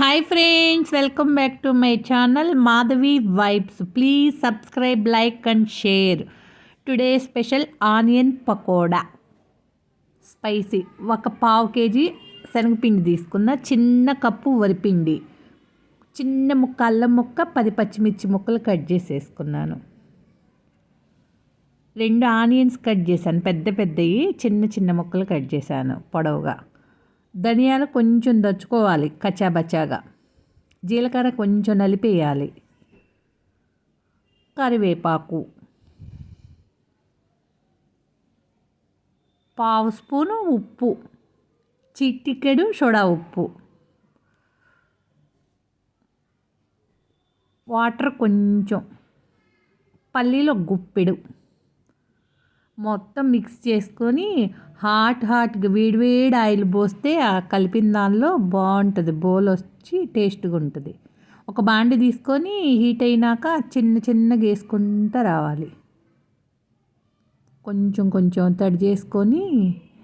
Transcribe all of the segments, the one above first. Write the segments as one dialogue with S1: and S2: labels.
S1: Hi friends welcome back to my channel Madhavi vibes please subscribe like and share today special onion pakoda spicy ఒక పావు KG శనగపిండి తీసుకున్న చిన్న cup వరిపిండి. చిన్న ముక్క అల్లం ముక్క పది పచ్చిమిర్చి ముక్కలు కట్ చేసేసుకున్నాను. రెండు ఆనియన్స్ కట్ చేశాను పెద్ద పెద్దవి చిన్న చిన్న ముక్కలు కట్ చేశాను పొడవుగా. ధనియాలు కొంచెం దచ్చుకోవాలి కచ్చాబచ్చాగా. జీలకర్ర కొంచెం నలిపేయాలి. కరివేపాకు. పావు స్పూను ఉప్పు. చిట్టికెడు సోడా ఉప్పు. వాటర్ కొంచెం. పల్లీలో గుప్పెడు. మొత్తం మిక్స్ చేసుకొని హాట్ హాట్గా వేడివేడి ఆయిల్ పోస్తే ఆ కలిపిన దానిలో బాగుంటుంది. బోల్ వచ్చి టేస్ట్గా ఉంటుంది. ఒక బాండి తీసుకొని హీట్ అయినాక చిన్న చిన్నగా వేసుకుంటూ రావాలి. కొంచెం కొంచెం తడి చేసుకొని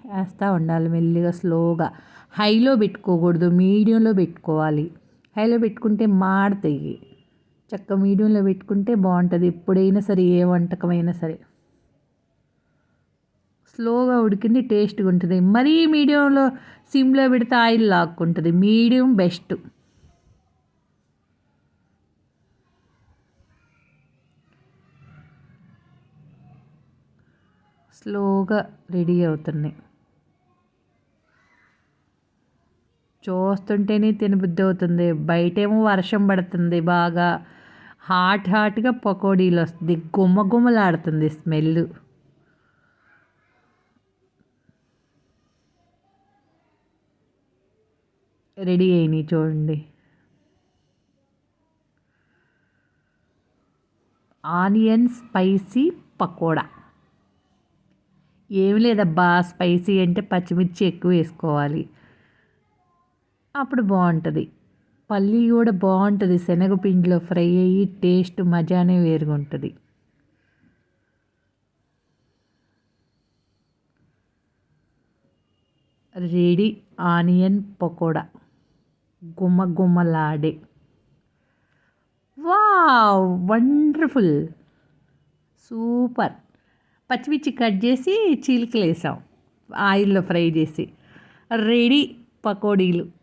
S1: వేస్తూ ఉండాలి మెల్లిగా స్లోగా. హైలో పెట్టుకోకూడదు మీడియంలో పెట్టుకోవాలి. హైలో పెట్టుకుంటే మాడతాయి. చక్క మీడియంలో పెట్టుకుంటే బాగుంటుంది. ఎప్పుడైనా సరే ఏ వంటకమైనా సరే. స్లోగా ఉడికింది టేస్ట్గా ఉంటుంది. మరీ మీడియంలో సిమ్లో పెడితే ఆయిల్ లాక్కుంటుంది. Medium best. స్లోగా రెడీ అవుతున్నాయి. చూస్తుంటేనే తినబుద్ధి అవుతుంది. బయటేమో వర్షం పడుతుంది బాగా. హాట్ హాట్గా పకోడీలు వస్తుంది గుమ్మ గుమ్మలాడుతుంది స్మెల్ రెడీ అయినాయి చూడండి. Onion spicy pakoda. ఏమి లేదబ్బా స్పైసీ అంటే పచ్చిమిర్చి ఎక్కువ వేసుకోవాలి. అప్పుడు బాగుంటుంది. పల్లి కూడా బాగుంటుంది. శనగపిండిలో ఫ్రై అయ్యి టేస్ట్ మజానే వేరుగా ఉంటుంది రెడీ ఆనియన్ పకోడా. గుమ్మ గుమ్మలాడే వా వండర్ఫుల్. సూపర్. పచ్చిమిర్చి కట్ చేసి చీలికలు వేసాం ఆయిల్లో ఫ్రై చేసి. రెడీ పకోడీలు.